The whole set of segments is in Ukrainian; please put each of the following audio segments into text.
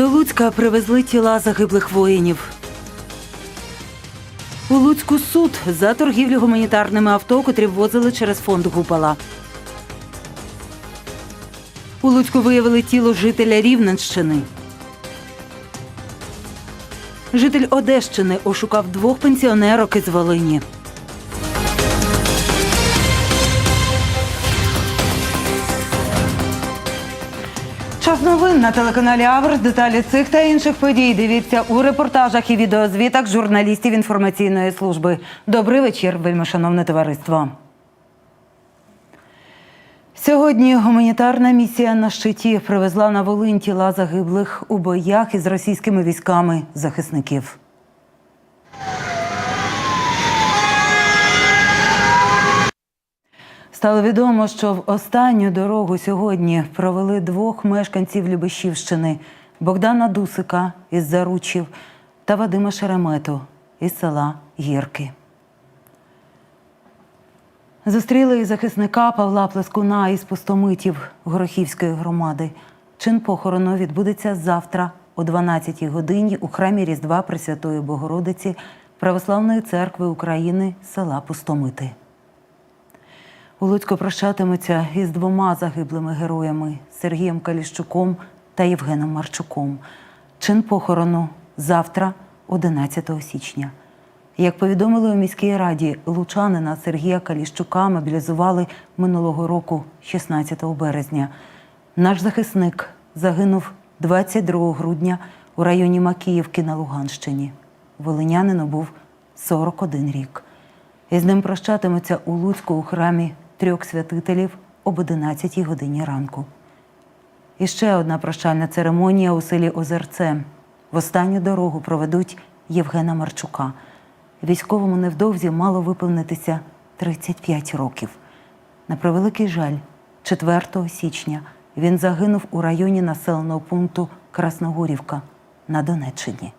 До Луцька привезли тіла загиблих воїнів. У Луцьку суд за торгівлю гуманітарними авто, котрі ввозили через фонд Гупала. У Луцьку виявили тіло жителя Рівненщини. Житель Одещини ошукав двох пенсіонерок із Волині. Час новин на телеканалі Авр. Деталі цих та інших подій дивіться у репортажах і відеозвітах журналістів інформаційної служби. Добрий вечір, вельмишановне товариство. Сьогодні гуманітарна місія на щиті привезла на Волинь тіла загиблих у боях із російськими військами захисників. Стало відомо, що в останню дорогу сьогодні провели двох мешканців Любешівщини Богдана Дусика із Заручів та Вадима Шеремету із села Гірки. Зустріли і захисника Павла Плескуна із пустомитів Горохівської громади. Чин похорону відбудеться завтра о 12-й годині у храмі Різдва Пресвятої Богородиці Православної церкви України села Пустомити. У Луцьку прощатимуться із двома загиблими героями Сергієм Каліщуком та Євгеном Марчуком. Чин похорону завтра, 11 січня. Як повідомили у міській раді, лучанина Сергія Каліщука мобілізували минулого року, 16 березня. Наш захисник загинув 22 грудня у районі Макіївки на Луганщині. Волинянину був 41 рік. І з ним прощатимуться у Луцьку у храмі трьох святителів об 11 годині ранку. І ще одна прощальна церемонія у селі Озерце. В останню дорогу проведуть Євгена Марчука. Військовому невдовзі мало виповнитися 35 років. На превеликий жаль, 4 січня він загинув у районі населеного пункту Красногорівка на Донеччині.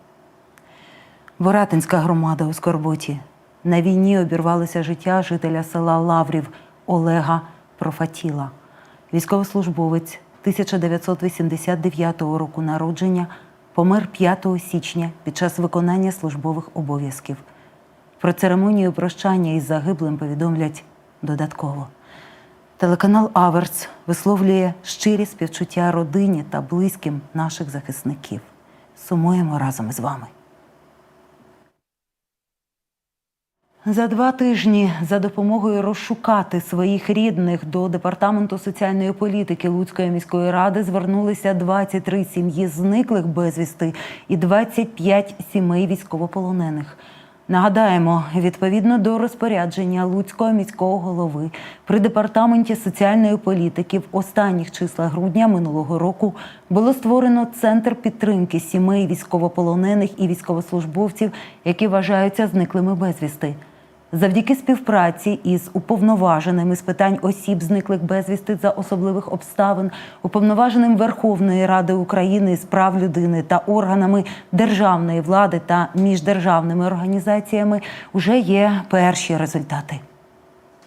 Боратинська громада у Скорботі. На війні обірвалося життя жителя села Лаврів Олега Профатіла. Військовослужбовець 1989 року народження помер 5 січня під час виконання службових обов'язків. Про церемонію прощання із загиблим повідомлять додатково. Телеканал Аверс висловлює щирі співчуття родині та близьким наших захисників. Сумуємо разом із вами. За два тижні за допомогою розшукати своїх рідних до департаменту соціальної політики Луцької міської ради звернулися 23 сім'ї зниклих безвісти і 25 сімей військовополонених. Нагадаємо, відповідно до розпорядження Луцького міського голови при департаменті соціальної політики в останніх числах грудня минулого року було створено центр підтримки сімей військовополонених і військовослужбовців, які вважаються зниклими безвісти. Завдяки співпраці із уповноваженими з питань осіб, зниклих безвісти за особливих обставин, уповноваженим Верховної Ради України з прав людини та органами державної влади та міждержавними організаціями, вже є перші результати.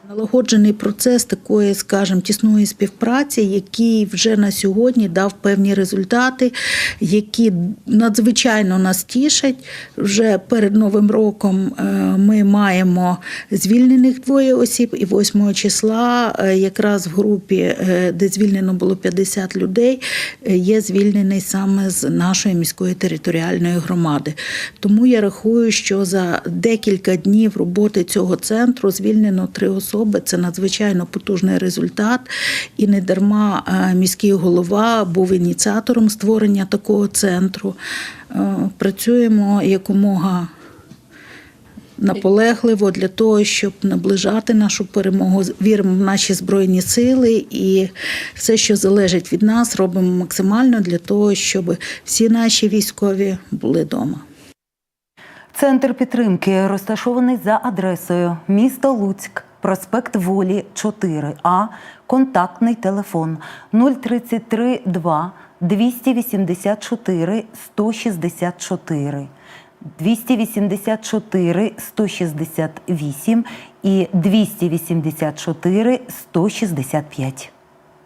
Налагоджений процес такої, скажімо, тісної співпраці, який вже на сьогодні дав певні результати, які надзвичайно нас тішать. Вже перед новим роком е, ми маємо звільнених двоє осіб, і 8 числа, е, якраз в групі, е, де звільнено було 50 людей, є звільнений саме з нашої міської територіальної громади. Тому я рахую, що за декілька днів роботи цього центру звільнено три особи. Це надзвичайно потужний результат. І не дарма е, міський голова був ініціатором створення такого центру. Е, Працюємо якомога наполегливо для того, щоб наближати нашу перемогу. Віримо в наші збройні сили і все, що залежить від нас, робимо максимально для того, щоб всі наші військові були вдома. Центр підтримки розташований за адресою місто Луцьк, проспект Волі 4А, контактний телефон 033 2 284 164. 284 168 і 284 165.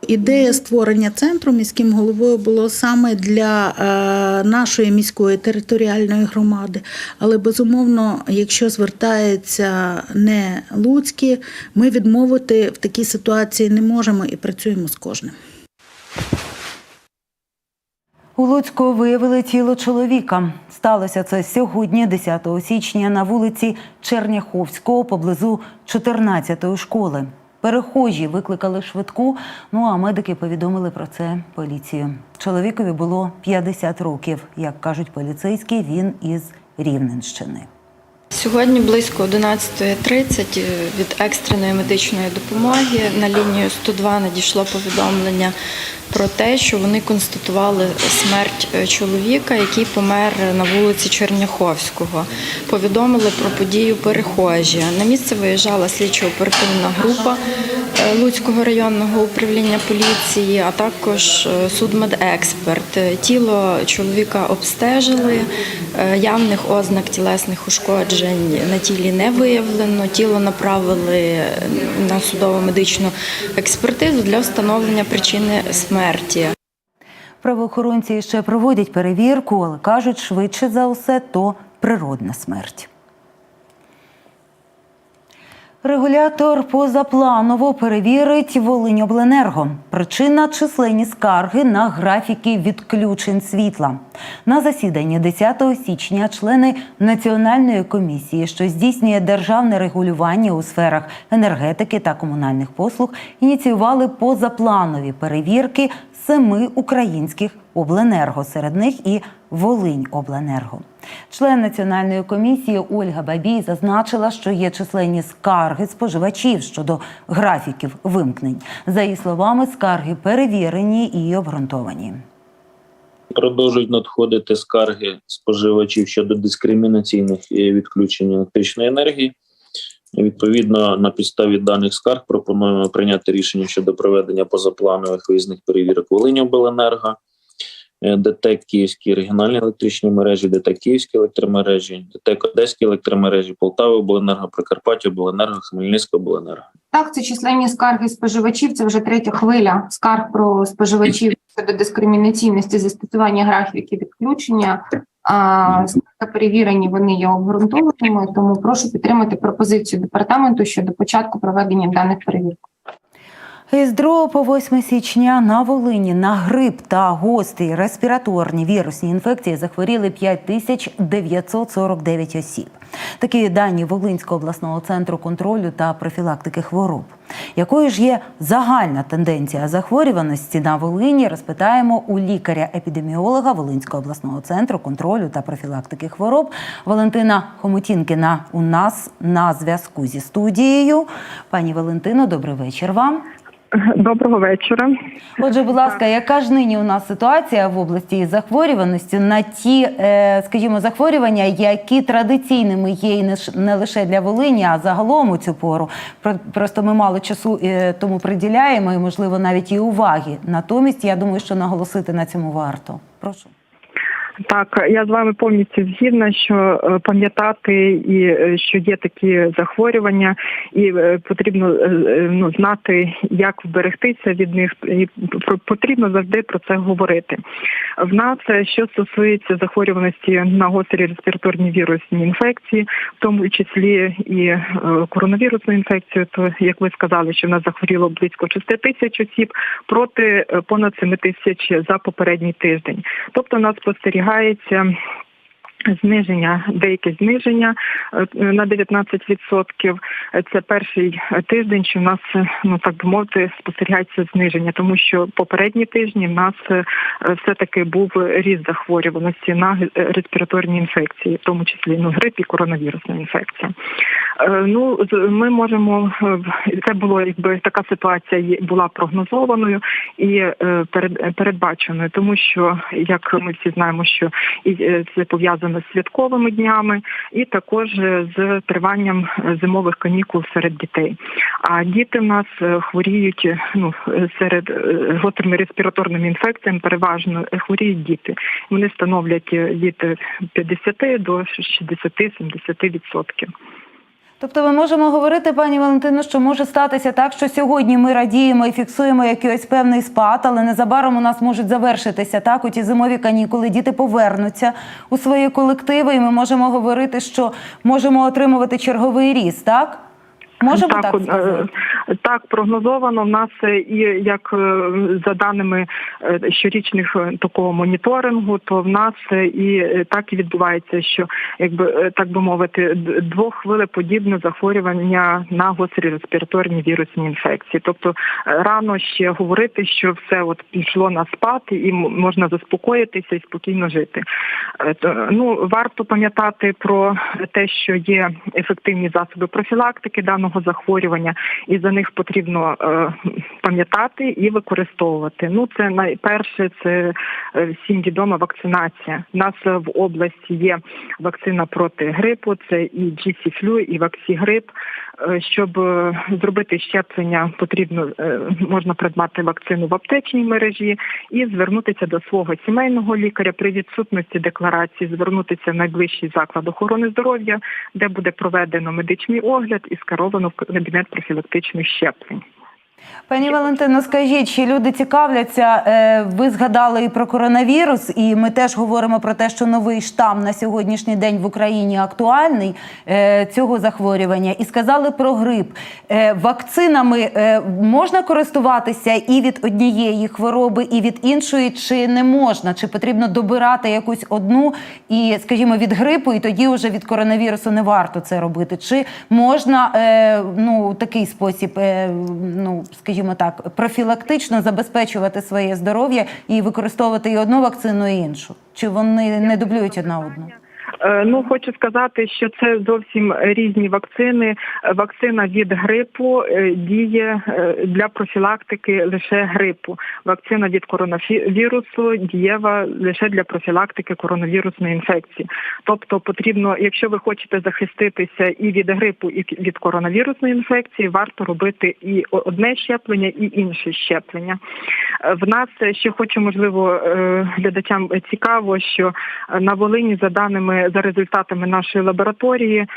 Ідея створення центру міським головою було саме для е, нашої міської територіальної громади. Але безумовно, якщо звертається не Луцькі, ми відмовити в такій ситуації не можемо і працюємо з кожним. У Луцьку виявили тіло чоловіка. Сталося це сьогодні, 10 січня, на вулиці Черняховського поблизу 14-ї школи. Перехожі викликали швидку, ну а медики повідомили про це поліцію. Чоловікові було 50 років. Як кажуть поліцейські, він із Рівненщини. Сьогодні близько 11.30 від екстреної медичної допомоги на лінію 102 надійшло повідомлення про те, що вони констатували смерть е, чоловіка, який помер на вулиці Черняховського. Повідомили про подію перехожі. На місце виїжджала слідчо-оперативна група е, Луцького районного управління поліції, а також е, судмедексперт. Е, Тіло чоловіка обстежили. Е, Явних ознак тілесних ушкоджень на тілі не виявлено. Тіло направили на судово медичну експертизу для встановлення причини смерті. Правоохоронці ще проводять перевірку, але кажуть, швидше за усе, то природна смерть. Регулятор позапланово перевірить Волиньобленерго. Причина численні скарги на графіки відключень світла. На засіданні 10 січня члени Національної комісії, що здійснює державне регулювання у сферах енергетики та комунальних послуг, ініціювали позапланові перевірки семи українських обленерго, серед них і Волиньобленерго. Член національної комісії Ольга Бабій зазначила, що є численні скарги споживачів щодо графіків вимкнень. За її словами, скарги перевірені і обґрунтовані. Продовжують надходити скарги споживачів щодо дискримінаційних е, відключень електричної енергії. Відповідно, на підставі даних скарг пропонуємо прийняти рішення щодо проведення позапланових виїзних перевірок Волиньобленерго, ДТЕК Київські регіональні електричні мережі, ДТЕК Київські електромережі, ДТЕК Одеські електромережі, Полтава обленерго, Прикарпаття обленерго, Хмельницька обленерго. Так, це численні скарги споживачів. Це вже третя хвиля скарг про споживачів щодо дискримінаційності застосування графіків відключення. А перевірені, вони є обґрунтованими, тому прошу підтримати пропозицію департаменту щодо початку проведення даних перевірок. Із 2 по 8 січня на Волині на грип та гострі респіраторні вірусні інфекції захворіли 5949 осіб. Такі дані Волинського обласного центру контролю та профілактики хвороб. Якою ж є загальна тенденція захворюваності на Волині? Розпитаємо у лікаря-епідеміолога Волинського обласного центру контролю та профілактики хвороб Валентина Хомутінкіна. У нас на зв'язку зі студією. Пані Валентино, добрий вечір вам. Доброго вечора. Отже, будь ласка, яка ж нині у нас ситуація в області із захворюваністю на ті, е, скажімо, захворювання, які традиційними є і не лише для Волині, а загалом у цю пору. Про- Просто ми мало часу е, тому приділяємо і, можливо, навіть і уваги. Натомість, я думаю, що наголосити на цьому варто. Прошу. Так, я з вами повністю згідна, що е, пам'ятати і е, що є такі захворювання, і е, потрібно ну, знати, як вберегтися від них, і потрібно завжди про це говорити. В нас, що стосується захворюваності на гострі респіраторні вірусні інфекції, в тому числі і коронавірусну інфекцію, то як ви сказали, що в нас захворіло близько 6 тисяч осіб проти понад 7 тисяч за попередній тиждень. Тобто нас спостерігається. Зниження, деяке зниження е, на 19%. Е, Це перший тиждень, що в нас, е, ну так би мовити, спостерігається зниження, тому що попередні тижні в нас е, все-таки був ріст захворюваності на респіраторні інфекції, в тому числі ну, грип і коронавірусна інфекція. Ну, ми можемо це було якби така ситуація була прогнозованою і передбаченою, тому що як ми всі знаємо, що це пов'язано з святковими днями, і також з триванням зимових канікул серед дітей. А діти в нас е, хворіють е, ну серед е, гострими респіраторними інфекціями, переважно хворіють діти. Вони становлять від е, 50 до 60-70 відсотків. Тобто ми можемо говорити, пані Валентино, що може статися так, що сьогодні ми радіємо і фіксуємо якийсь певний спад, але незабаром у нас можуть завершитися так, У ті зимові канікули, діти повернуться у свої колективи, і ми можемо говорити, що можемо отримувати черговий ріст, так? Можемо так, от, е, сказати? так прогнозовано. В нас е, і як е, за даними щорічних такого моніторингу, то в нас і так і відбувається, що якби так би мовити, д- двоххвилеподібне захворювання на гострі респіраторні вірусні інфекції. Тобто рано ще говорити, що все от пішло на спад, і можна заспокоїтися і спокійно жити. Ну варто пам'ятати про те, що є ефективні засоби профілактики даного захворювання, і за них потрібно е, пам'ятати і використовувати. Ну це найперше, це е, всім відома вакцинація. У нас е, в області є вакцина проти грипу, це і GC-флю, і ваксігрип. Щоб зробити щеплення, потрібно можна придбати вакцину в аптечній мережі і звернутися до свого сімейного лікаря при відсутності декларації, звернутися в найближчий заклад охорони здоров'я, де буде проведено медичний огляд і скеровано в кабінет профілактичних щеплень. Пані Валентино, скажіть, чи люди цікавляться? е, Ви згадали і про коронавірус, і ми теж говоримо про те, що новий штам на сьогоднішній день в Україні актуальний е, цього захворювання, і сказали про грип. Е, Вакцинами можна користуватися і від однієї хвороби, і від іншої, чи не можна? Чи потрібно добирати якусь одну і, скажімо, від грипу, і тоді вже від коронавірусу не варто це робити? Чи можна ну такий спосіб, ну скажімо так, профілактично забезпечувати своє здоров'я і використовувати і одну вакцину, і іншу? Чи вони не дублюють одна одну? Е, Ну хочу сказати, що це зовсім різні вакцини. Вакцина від грипу е, діє е, для профілактики лише грипу. Вакцина від коронавірусу дієва лише для профілактики коронавірусної інфекції. Тобто потрібно, якщо ви хочете захиститися і від грипу, і від коронавірусної інфекції, варто робити і одне щеплення, і інше щеплення. В нас ще хочу, можливо, глядачам цікаво, що на Волині за даними за результатами нашої лабораторії е,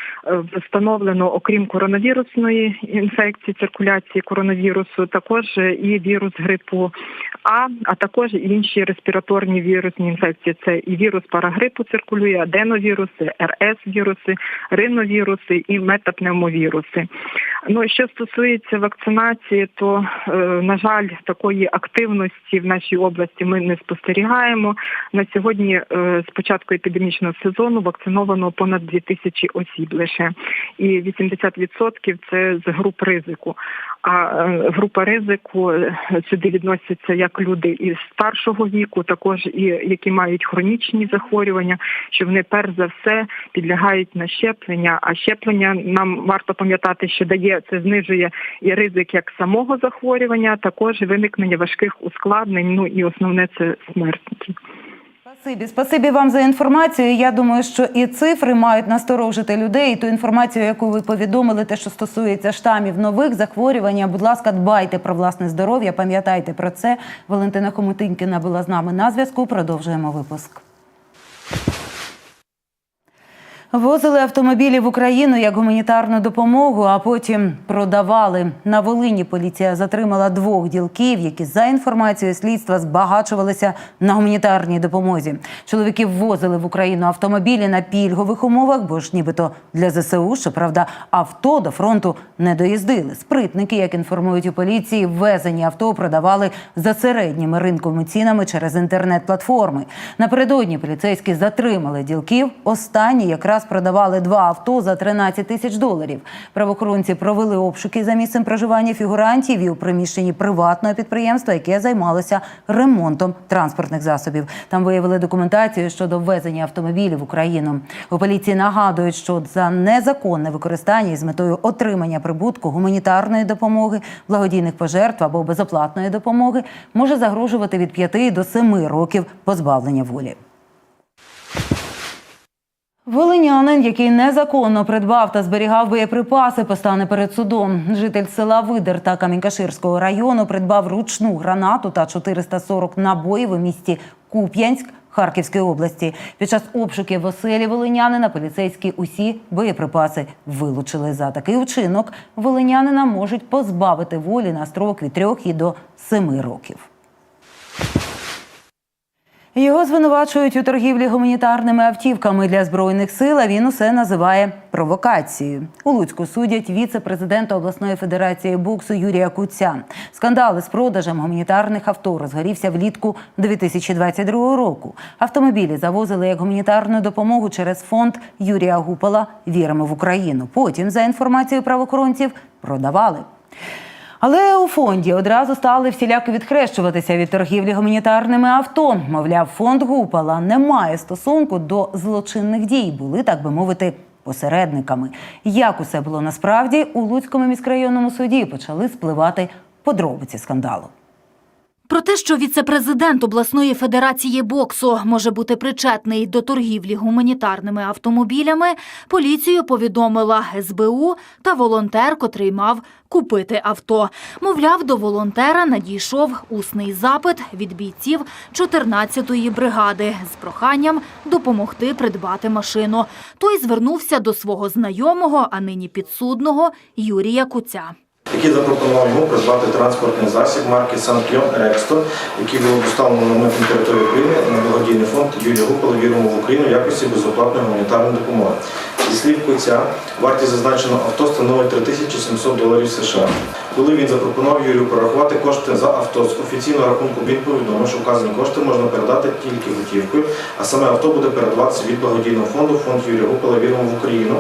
встановлено, окрім коронавірусної інфекції, циркуляції коронавірусу, також е, і вірус грипу А, а також інші респіраторні вірусні інфекції. Це і вірус парагрипу циркулює, аденовіруси, РС-віруси, риновіруси і метапневмовіруси. Ну що стосується вакцинації, то е, на жаль, такої активності в нашій області ми не спостерігаємо. На сьогодні е, з початку епідемічного сезону вакциновано понад 2 тисячі осіб лише, і 80% це з груп ризику. А е, група ризику е, сюди відносяться як люди із старшого віку, також і які мають хронічні захворювання, що вони перш за все підлягають на щеплення. А щеплення нам варто пам'ятати, що дає це знижує і ризик як самого захворювання, також виникнення важких ускладнень. Ну і основне це смертність. Спасибі, спасибі вам за інформацію. Я думаю, що і цифри мають насторожити людей. І ту інформацію, яку ви повідомили, те, що стосується штамів нових захворювань. Будь ласка, дбайте про власне здоров'я, пам'ятайте про це. Валентина Хомутинькіна була з нами на зв'язку. Продовжуємо випуск. Возили автомобілі в Україну як гуманітарну допомогу, а потім продавали. На Волині поліція затримала двох ділків, які за інформацією слідства збагачувалися на гуманітарній допомозі. Чоловіки ввозили в Україну автомобілі на пільгових умовах, бо ж нібито для ЗСУ, щоправда, авто до фронту не доїздили. Спритники, як інформують у поліції, ввезені авто продавали за середніми ринковими цінами через інтернет-платформи. Напередодні поліцейські затримали ділків. Останні якраз продавали два авто за 13 тисяч доларів. Правоохоронці провели обшуки за місцем проживання фігурантів і у приміщенні приватного підприємства, яке займалося ремонтом транспортних засобів. Там виявили документацію щодо ввезення автомобілів в Україну. У поліції нагадують, що за незаконне використання із метою отримання прибутку гуманітарної допомоги, благодійних пожертв або безоплатної допомоги може загрожувати від 5 до 7 років позбавлення волі. Волинянин, який незаконно придбав та зберігав боєприпаси, постане перед судом. Житель села Видер та Камінькаширського району придбав ручну гранату та 440 набоїв у місті Куп'янськ Харківської області. Під час обшуків в оселі волинянина поліцейські усі боєприпаси вилучили. За такий учинок волинянина можуть позбавити волі на строк від трьох і до семи років. Його звинувачують у торгівлі гуманітарними автівками для збройних сил. а Він усе називає провокацією. У Луцьку судять віце-президента обласної федерації боксу Юрія Куця. Скандали з продажем гуманітарних авто розгорівся влітку 2022 року. Автомобілі завозили як гуманітарну допомогу через фонд Юрія Гупала Віримо в Україну. Потім, за інформацією правоохоронців, продавали. Але у фонді одразу стали всіляко відхрещуватися від торгівлі гуманітарними авто. Мовляв, фонд Гупала не має стосунку до злочинних дій, були, так би мовити, посередниками. Як усе було насправді, у Луцькому міськрайонному суді почали спливати подробиці скандалу. Про те, що віце-президент обласної федерації боксу може бути причетний до торгівлі гуманітарними автомобілями, поліцію повідомила СБУ та волонтер, котрий мав купити авто. Мовляв, до волонтера надійшов усний запит від бійців 14-ї бригади з проханням допомогти придбати машину. Той звернувся до свого знайомого, а нині підсудного Юрія Куця. Який запропонував йому придбати транспортний засіб марки Санкьон Рексто, який було доставлено на митну територію України на благодійний фонд Юлія Гупала Віримо в Україну в якості безоплатної гуманітарної допомоги. Зі слів Куця, вартість зазначеного авто становить 3700 доларів США. Коли він запропонував Юрію порахувати кошти за авто з офіційного рахунку, він повідомив, що вказані кошти можна передати тільки готівкою, а саме авто буде передаватися від благодійного фонду фонд Юрія Гупала Віримо в Україну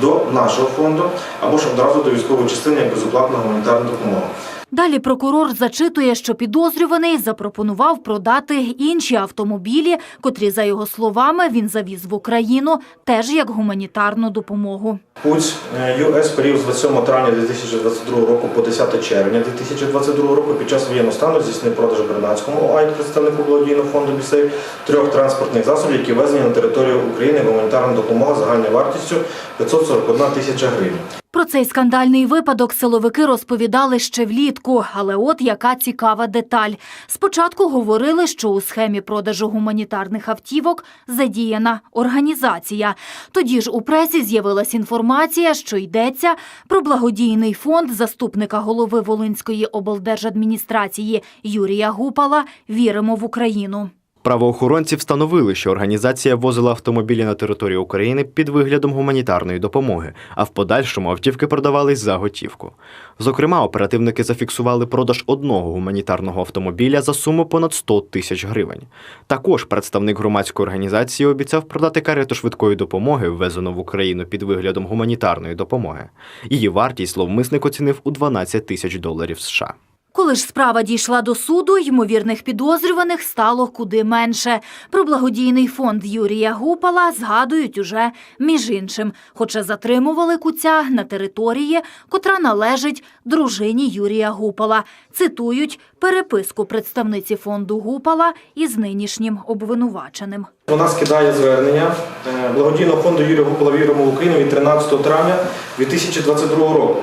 до нашого фонду або ж одразу до військової частини як безоплатна гуманітарна допомога. Далі прокурор зачитує, що підозрюваний запропонував продати інші автомобілі, котрі, за його словами, він завіз в Україну теж як гуманітарну допомогу. Путь е, ЮС період з 27 травня 2022 року по 10 червня 2022 року під час воєнного стану здійснив продаж Бернацькому ОАЙ, представнику благодійного фонду «Бісейв», трьох транспортних засобів, які везені на територію України гуманітарна допомога загальною вартістю 541 тисяча гривень. Про цей скандальний випадок силовики розповідали ще влітку, але от яка цікава деталь. Спочатку говорили, що у схемі продажу гуманітарних автівок задіяна організація. Тоді ж у пресі з'явилась інформація, що йдеться про благодійний фонд заступника голови Волинської облдержадміністрації Юрія Гупала «Віримо в Україну». Правоохоронці встановили, що організація возила автомобілі на територію України під виглядом гуманітарної допомоги, а в подальшому автівки продавались за готівку. Зокрема, оперативники зафіксували продаж одного гуманітарного автомобіля за суму понад 100 тисяч гривень. Також представник громадської організації обіцяв продати карету швидкої допомоги, ввезену в Україну під виглядом гуманітарної допомоги. Її вартість зловмисник оцінив у 12 тисяч доларів США. Коли ж справа дійшла до суду, ймовірних підозрюваних стало куди менше. Про благодійний фонд Юрія Гупала згадують уже між іншим, хоча затримували куця на території, котра належить дружині Юрія Гупала. Цитують переписку представниці фонду Гупала із нинішнім обвинуваченим. Вона скидає звернення е, благодійного фонду Юрія Гупала Віримо в Україну від 13 травня 2022 року.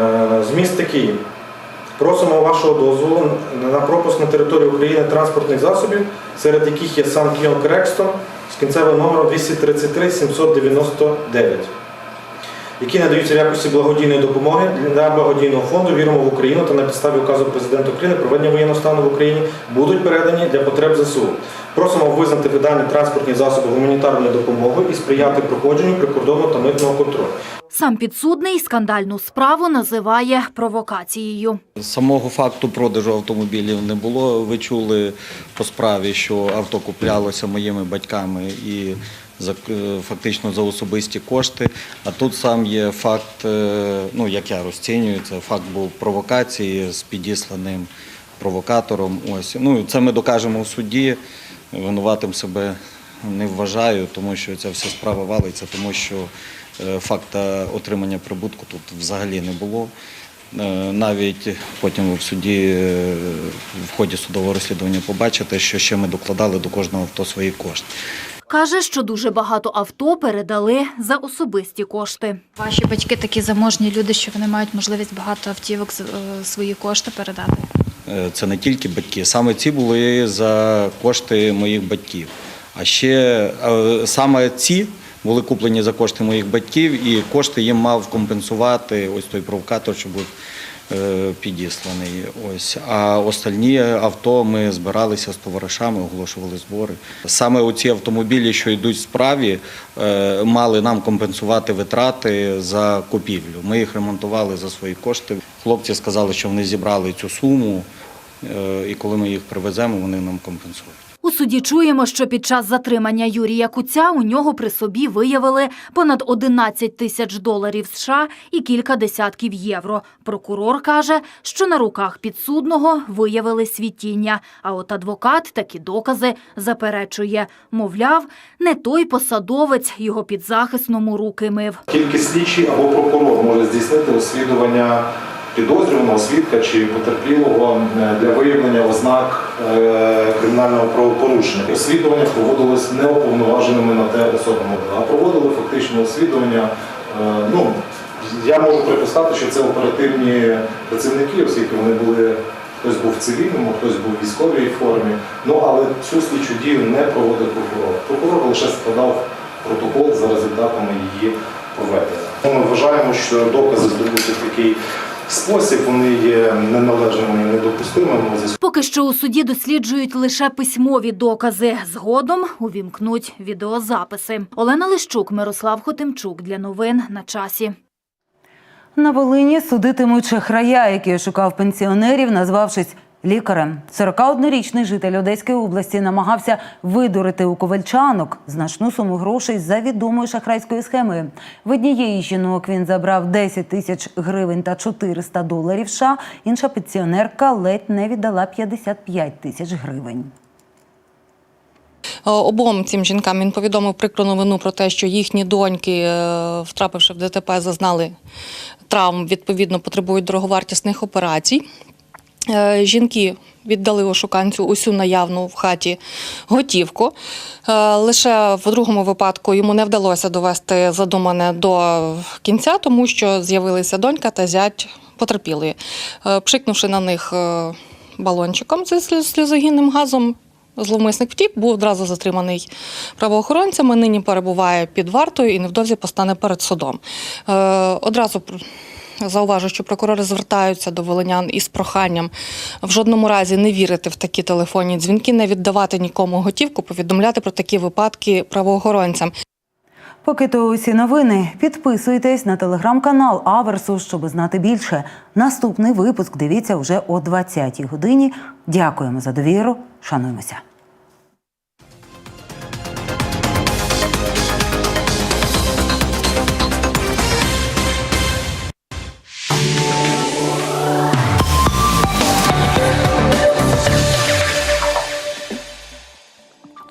Е, Зміст такий. Просимо вашого дозволу на пропуск на територію України транспортних засобів, серед яких є сам Кіон Крекстон з кінцевим номером 233 799, які надаються в якості благодійної допомоги для благодійного фонду Віримо в Україну та на підставі указу президента України про введення воєнного стану в Україні будуть передані для потреб ЗСУ. Просимо визнати видані транспортні засоби гуманітарною допомогою і сприяти проходженню прикордонного та митного контролю. Сам підсудний скандальну справу називає провокацією. Самого факту продажу автомобілів не було. Ви чули по справі, що авто куплялося моїми батьками і за е, фактично за особисті кошти. А тут сам є факт, е, ну як я розцінюю, це факт був провокації з підісланим провокатором. Ось ну це ми докажемо в суді. Винуватим себе не вважаю, тому що ця вся справа валиться, тому що е, факта отримання прибутку тут взагалі не було. Навіть потім в суді в ході судового розслідування побачите, що ще ми докладали до кожного авто свої кошти. Каже, що дуже багато авто передали за особисті кошти. Ваші батьки такі заможні люди, що вони мають можливість багато автівок з- е, свої кошти передати. Е, Це не тільки батьки. Саме ці були за кошти моїх батьків. А ще е, саме ці були куплені за кошти моїх батьків, і кошти їм мав компенсувати ось той провокатор, що був підісланий. Ось. А остальні авто ми збиралися з товаришами, оголошували збори. Саме оці автомобілі, що йдуть справі, е, мали нам компенсувати витрати за купівлю. Ми їх ремонтували за свої кошти. Хлопці сказали, що вони зібрали цю суму, е, і коли ми їх привеземо, вони нам компенсують. У суді чуємо, що під час затримання Юрія Куця у нього при собі виявили понад 11 тисяч доларів США і кілька десятків євро. Прокурор каже, що на руках підсудного виявили світіння. А от адвокат такі докази заперечує. Мовляв, не той посадовець його підзахисному руки мив. Тільки слідчий або прокурор може здійснити розслідування підозрюваного свідка чи потерпілого для виявлення ознак е, кримінального правопорушення. Розслідування проводилось не уповноваженими на те особами, а проводили фактично розслідування. е, Ну, я можу припускати, що це оперативні працівники, оскільки вони були. Хтось був в цивільному, хтось був в військовій формі. Ну але цю слідчу дію не проводив прокурор. Прокурор лише складав протокол за результатами її проведення. Ми вважаємо, що докази здобуті в такий спосіб вони є неналежними і недопустимими Поки що у суді досліджують лише письмові докази. Згодом увімкнуть відеозаписи. Олена Лищук, Мирослав Хотимчук для новин на часі. На Волині судитимуть шахрая, який шукав пенсіонерів, назвавшись лікарем. 41-річний житель Одеської області намагався видурити у ковальчанок значну суму грошей за відомою шахрайською схемою. В однієї жінок він забрав 10 тисяч гривень та 400 доларів США. Інша пенсіонерка ледь не віддала 55 тисяч гривень. Е, Обом цим жінкам він повідомив прикру новину про те, що їхні доньки, е, втрапивши в ДТП, зазнали травм, відповідно, потребують дороговартісних операцій. Е, Жінки віддали ошуканцю усю наявну в хаті готівку. Е, Лише в другому випадку йому не вдалося довести задумане до кінця, тому що з'явилися донька та зять потерпілої. Е, Пшикнувши на них балончиком зі сльозогінним газом, Зловмисник втік, був одразу затриманий правоохоронцями. Нині перебуває під вартою і невдовзі постане перед судом. Одразу зауважу, що прокурори звертаються до волинян із проханням в жодному разі не вірити в такі телефонні дзвінки, не віддавати нікому готівку, повідомляти про такі випадки правоохоронцям. Поки то усі новини. Підписуйтесь на телеграм-канал Аверсу, щоб знати більше. Наступний випуск дивіться вже о 20-й годині. Дякуємо за довіру. Шануємося.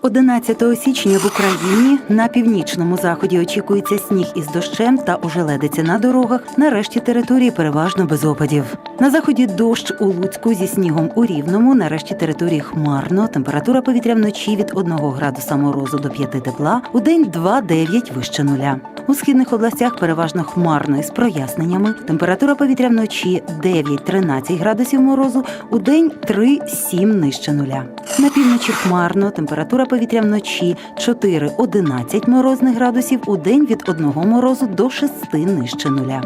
«11 січня в Україні на північному заході очікується сніг із дощем та ожеледиться на дорогах. Нарешті території переважно без опадів. На заході дощ у Луцьку зі снігом у Рівному. Нарешті території хмарно. Температура повітря вночі від 1 градуса морозу до 5 тепла. У день 2-9 вище нуля. У східних областях переважно хмарно із проясненнями. Температура повітря вночі 9-13 градусів морозу, у день 3-7 нижче нуля. На півночі хмарно, температура повітря вночі 4-11 морозних градусів, у день від 1 морозу до 6 нижче нуля.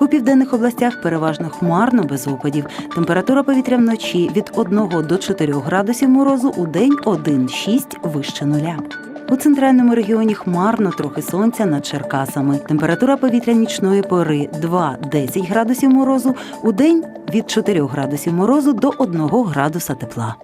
У південних областях переважно хмарно без опадів. Температура повітря вночі від 1 до 4 градусів морозу, у день 1-6 вище нуля. У центральному регіоні хмарно, трохи сонця над Черкасами. Температура повітря нічної пори 2-10 градусів морозу, у день від 4 градусів морозу до 1 градуса тепла.